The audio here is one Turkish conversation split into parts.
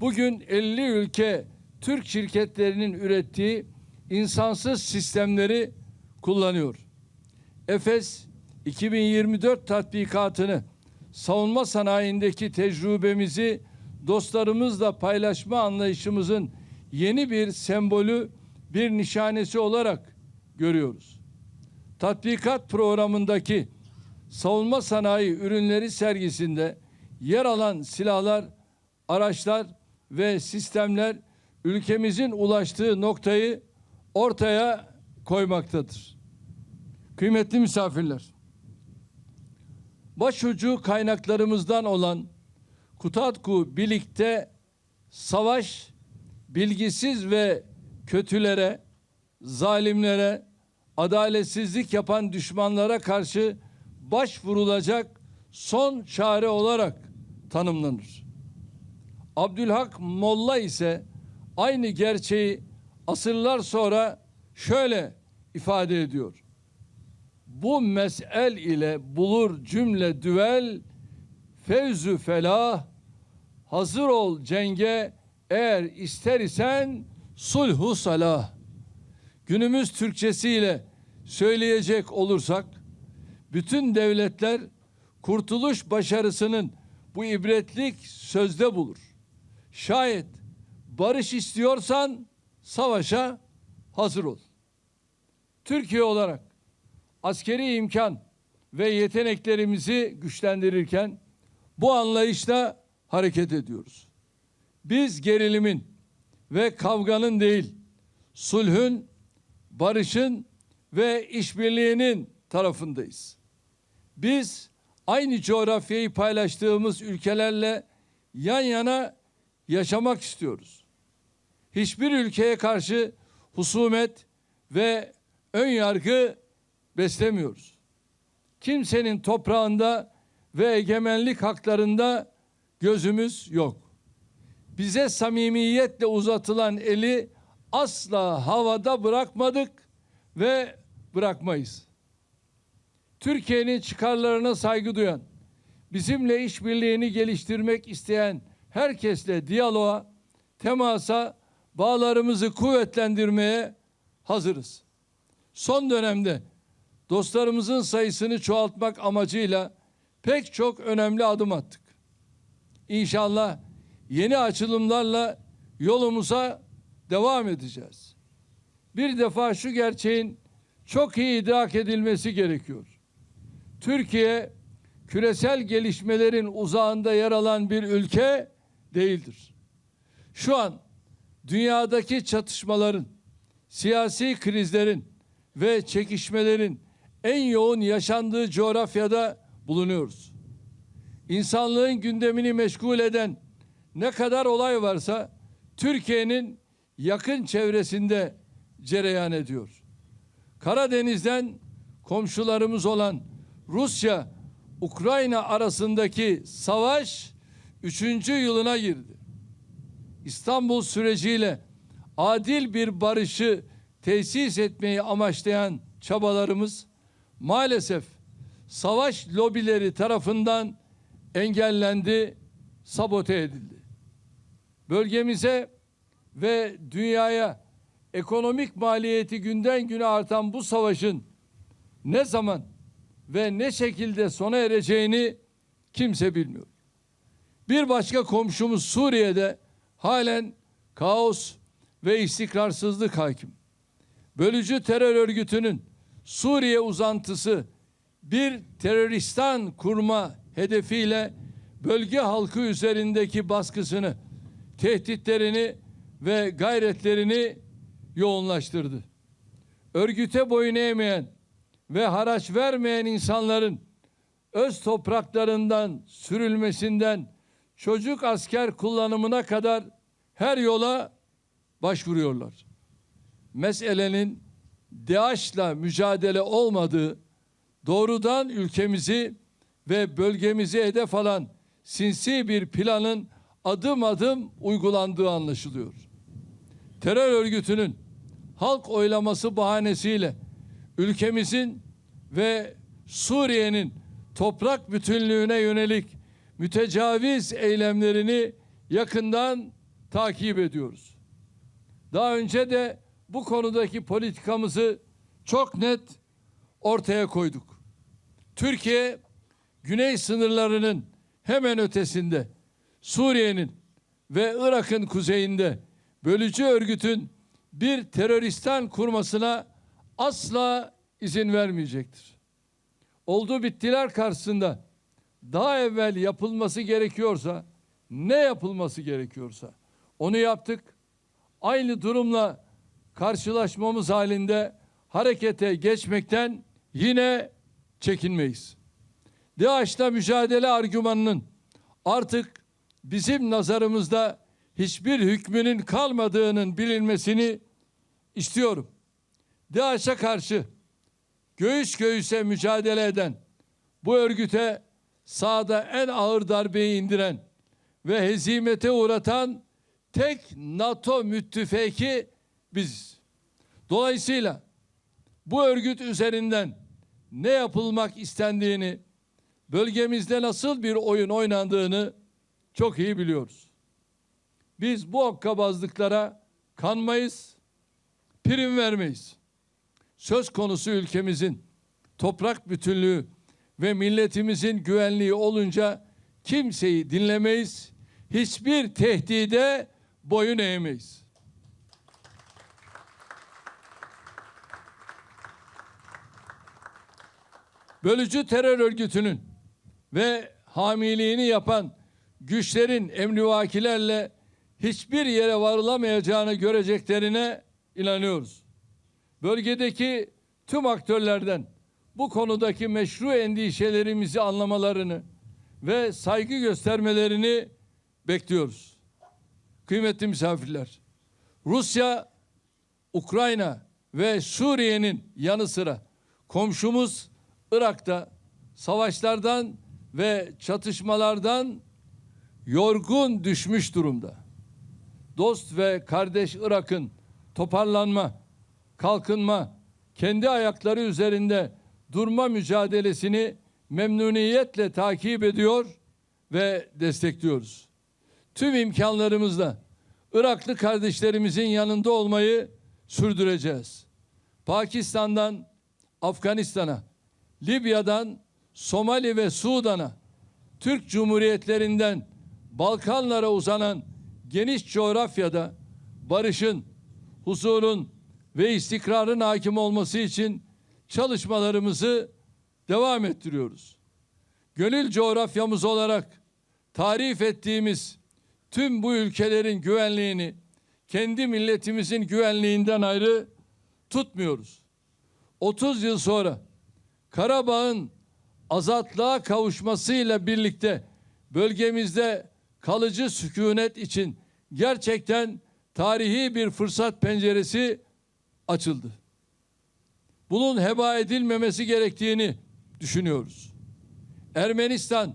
bugün 50 ülke Türk şirketlerinin ürettiği insansız sistemleri kullanıyor. Efes 2024 tatbikatını savunma sanayindeki tecrübemizi dostlarımızla paylaşma anlayışımızın yeni bir sembolü, bir nişanesi olarak görüyoruz. Tatbikat programındaki savunma sanayi ürünleri sergisinde yer alan silahlar, araçlar ve sistemler ülkemizin ulaştığı noktayı ortaya koymaktadır. Kıymetli misafirler, başucu kaynaklarımızdan olan Kutatku birlikte savaş bilgisiz ve kötülere, zalimlere, adaletsizlik yapan düşmanlara karşı başvurulacak son çare olarak tanımlanır. Abdülhak Molla ise aynı gerçeği asırlar sonra şöyle ifade ediyor. Bu mesel ile bulur cümle düvel fevzü felah hazır ol cenge eğer ister isen sulhu salah. Günümüz Türkçesiyle söyleyecek olursak bütün devletler kurtuluş başarısının bu ibretlik sözde bulur. Şayet barış istiyorsan savaşa hazır ol. Türkiye olarak askeri imkan ve yeteneklerimizi güçlendirirken bu anlayışla hareket ediyoruz. Biz gerilimin ve kavganın değil, sulhün, barışın ve işbirliğinin tarafındayız. Biz aynı coğrafyayı paylaştığımız ülkelerle yan yana yaşamak istiyoruz. Hiçbir ülkeye karşı husumet ve ön yargı beslemiyoruz. Kimsenin toprağında ve egemenlik haklarında gözümüz yok. Bize samimiyetle uzatılan eli asla havada bırakmadık ve bırakmayız. Türkiye'nin çıkarlarına saygı duyan, bizimle işbirliğini geliştirmek isteyen herkesle diyaloğa, temasa, bağlarımızı kuvvetlendirmeye hazırız. Son dönemde dostlarımızın sayısını çoğaltmak amacıyla pek çok önemli adım attık. İnşallah yeni açılımlarla yolumuza devam edeceğiz. Bir defa şu gerçeğin çok iyi idrak edilmesi gerekiyor. Türkiye küresel gelişmelerin uzağında yer alan bir ülke değildir. Şu an dünyadaki çatışmaların, siyasi krizlerin ve çekişmelerin en yoğun yaşandığı coğrafyada bulunuyoruz. İnsanlığın gündemini meşgul eden ne kadar olay varsa Türkiye'nin yakın çevresinde cereyan ediyor. Karadeniz'den komşularımız olan Rusya, Ukrayna arasındaki savaş üçüncü yılına girdi. İstanbul süreciyle adil bir barışı tesis etmeyi amaçlayan çabalarımız maalesef savaş lobileri tarafından engellendi, sabote edildi. Bölgemize ve dünyaya ekonomik maliyeti günden güne artan bu savaşın ne zaman ve ne şekilde sona ereceğini kimse bilmiyor. Bir başka komşumuz Suriye'de halen kaos ve istikrarsızlık hakim. Bölücü terör örgütünün Suriye uzantısı bir teröristan kurma hedefiyle bölge halkı üzerindeki baskısını, tehditlerini ve gayretlerini yoğunlaştırdı. Örgüte boyun eğmeyen ve haraç vermeyen insanların öz topraklarından sürülmesinden çocuk asker kullanımına kadar her yola başvuruyorlar. Meselenin DAEŞ'la mücadele olmadığı doğrudan ülkemizi ve bölgemizi hedef alan sinsi bir planın adım adım uygulandığı anlaşılıyor. Terör örgütünün halk oylaması bahanesiyle ülkemizin ve Suriye'nin toprak bütünlüğüne yönelik mütecaviz eylemlerini yakından takip ediyoruz. Daha önce de bu konudaki politikamızı çok net ortaya koyduk. Türkiye güney sınırlarının hemen ötesinde Suriye'nin ve Irak'ın kuzeyinde bölücü örgütün bir teröristan kurmasına asla izin vermeyecektir. Oldu bittiler karşısında daha evvel yapılması gerekiyorsa ne yapılması gerekiyorsa onu yaptık. Aynı durumla karşılaşmamız halinde harekete geçmekten yine çekinmeyiz. DAEŞ'la mücadele argümanının artık bizim nazarımızda hiçbir hükmünün kalmadığının bilinmesini istiyorum. DAEŞ'e karşı göğüs göğüse mücadele eden bu örgüte sahada en ağır darbeyi indiren ve hezimete uğratan tek NATO müttefiki biziz. Dolayısıyla bu örgüt üzerinden ne yapılmak istendiğini, bölgemizde nasıl bir oyun oynandığını çok iyi biliyoruz. Biz bu hokkabazlıklara kanmayız, prim vermeyiz. Söz konusu ülkemizin toprak bütünlüğü ve milletimizin güvenliği olunca kimseyi dinlemeyiz, hiçbir tehdide boyun eğmeyiz. Bölücü terör örgütünün ve hamiliğini yapan güçlerin emrivakilerle hiçbir yere varılamayacağını göreceklerine inanıyoruz. Bölgedeki tüm aktörlerden bu konudaki meşru endişelerimizi anlamalarını ve saygı göstermelerini bekliyoruz. Kıymetli misafirler, Rusya, Ukrayna ve Suriye'nin yanı sıra komşumuz Irak'ta savaşlardan ve çatışmalardan yorgun düşmüş durumda. Dost ve kardeş Irak'ın toparlanma, kalkınma, kendi ayakları üzerinde durma mücadelesini memnuniyetle takip ediyor ve destekliyoruz. Tüm imkanlarımızla Iraklı kardeşlerimizin yanında olmayı sürdüreceğiz. Pakistan'dan Afganistan'a, Libya'dan Somali ve Sudan'a, Türk Cumhuriyetlerinden Balkanlara uzanan geniş coğrafyada barışın, huzurun ve istikrarın hakim olması için çalışmalarımızı devam ettiriyoruz. Gönül coğrafyamız olarak tarif ettiğimiz tüm bu ülkelerin güvenliğini kendi milletimizin güvenliğinden ayrı tutmuyoruz. 30 yıl sonra Karabağ'ın azatlığa kavuşmasıyla birlikte bölgemizde kalıcı sükunet için gerçekten tarihi bir fırsat penceresi açıldı. Bunun heba edilmemesi gerektiğini düşünüyoruz. Ermenistan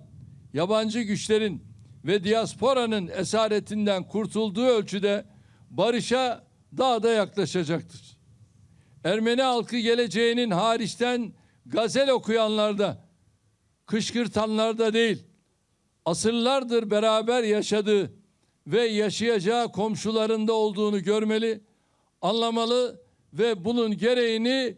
yabancı güçlerin ve diasporanın esaretinden kurtulduğu ölçüde barışa daha da yaklaşacaktır. Ermeni halkı geleceğinin hariçten gazel okuyanlarda, kışkırtanlarda değil, asırlardır beraber yaşadığı ve yaşayacağı komşularında olduğunu görmeli, anlamalı ve bunun gereğini